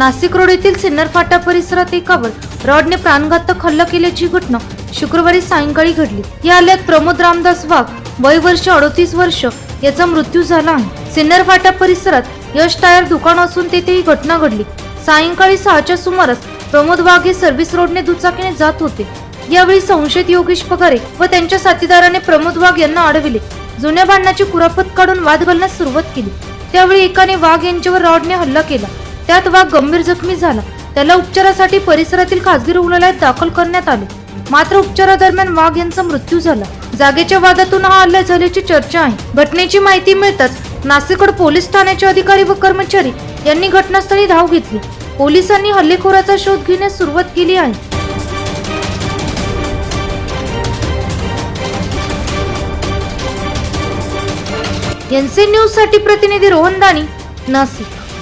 Nashik road येथील सिन्नर फाटा परिसरात एकावर रॉडने प्राणघातक हल्ला केल्याची घटना शुक्रवारी सायंकाळी घडली. या हल्ल्यात प्रमोद रामदास वाघ वय वर्ष अडोतीस वर्ष याचा मृत्यू झाला आहे. सिन्नर फाटा परिसरात यश टायर दुकान असून तेथे ही घटना घडली. सायंकाळी सहाच्या सुमारास प्रमोद वाघ हे सर्व्हिस रोडने दुचाकीने जात होते. यावेळी संशयित योगेश पगारे व त्यांच्या साथीदाराने प्रमोद वाघ यांना अडविले. जुन्या भांडणाची कुरापत काढून वाद घालण्यास सुरुवात केली. त्यावेळी एकाने वाघ यांच्यावर रॉडने हल्ला केला. त्यात वाघ गंभीर जखमी झाला. त्याला उपचारासाठी परिसरातील खासगी रुग्णालयात दाखल करण्यात आले. मात्र उपचारादरम्यान वाघ यांचा मृत्यू झाला. जागेच्या वादातून हा हल्ला झाल्याची चर्चा आहे. घटनेची माहिती मिळताच नाशिकड पोलीस ठाण्याचे अधिकारी व कर्मचारी यांनी घटनास्थळी धाव घेतली. पोलिसांनी हल्लेखोराचा शोध घेण्यास सुरुवात केली आहे. एनसी न्यूजसाठी प्रतिनिधी रोहन दाणी नाशिक.